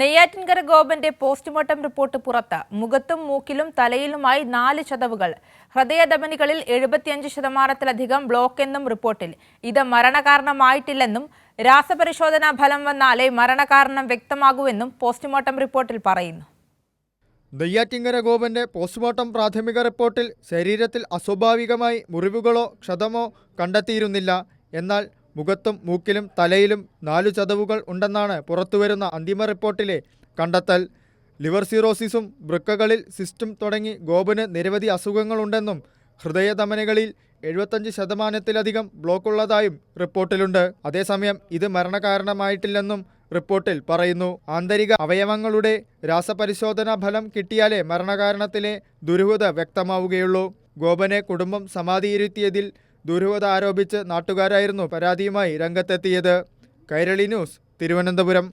Neyyattinkara ഗോപന്റെ postmortem report പുറത്ത്. മുഖത്തും മൂക്കിലും തലയിലുമായി നാല് ചതവുകൾ ഹൃദയധമനികളിൽ എഴുപത്തിയഞ്ച് ശതമാനത്തിലധികം ബ്ലോക്ക് എന്നും റിപ്പോർട്ടിൽ. ഇത് മരണകാരണമായിട്ടില്ലെന്നും രാസപരിശോധനാ ഫലം വന്നാലേ മരണകാരണം വ്യക്തമാകൂവെന്നും പോസ്റ്റ്മോർട്ടം റിപ്പോർട്ടിൽ പറയുന്നു. നെയ്യാറ്റിങ്കര ഗോപന്റെ പോസ്റ്റ്മോർട്ടം പ്രാഥമിക റിപ്പോർട്ടിൽ ശരീരത്തിൽ അസ്വാഭാവികമായി മുറിവുകളോ ക്ഷതമോ കണ്ടെത്തിയിരുന്നില്ല. എന്നാൽ മുഖത്തും മൂക്കിലും തലയിലും നാലു ചതവുകൾ ഉണ്ടെന്നാണ് പുറത്തുവരുന്ന അന്തിമ റിപ്പോർട്ടിലെ കണ്ടെത്തൽ. ലിവർ സിറോസിസും വൃക്കകളിൽ സിസ്റ്റും തുടങ്ങി ഗോപന് നിരവധി അസുഖങ്ങളുണ്ടെന്നും ഹൃദയധമനികളിൽ എഴുപത്തഞ്ച് ശതമാനത്തിലധികം ബ്ലോക്കുള്ളതായും റിപ്പോർട്ടിലുണ്ട്. അതേസമയം ഇത് മരണകാരണമായിട്ടില്ലെന്നും റിപ്പോർട്ടിൽ പറയുന്നു. ആന്തരിക അവയവങ്ങളുടെ രാസപരിശോധനാ ഫലം കിട്ടിയാലേ മരണകാരണത്തിലെ ദുരൂഹത വ്യക്തമാവുകയുള്ളൂ. ഗോപനെ കുടുംബം സമാധിയിരുത്തിയതിൽ ദുരൂഹത ആരോപിച്ച് നാട്ടുകാരായിരുന്നു പരാതിയുമായി രംഗത്തെത്തിയത്. കൈരളി ന്യൂസ് തിരുവനന്തപുരം.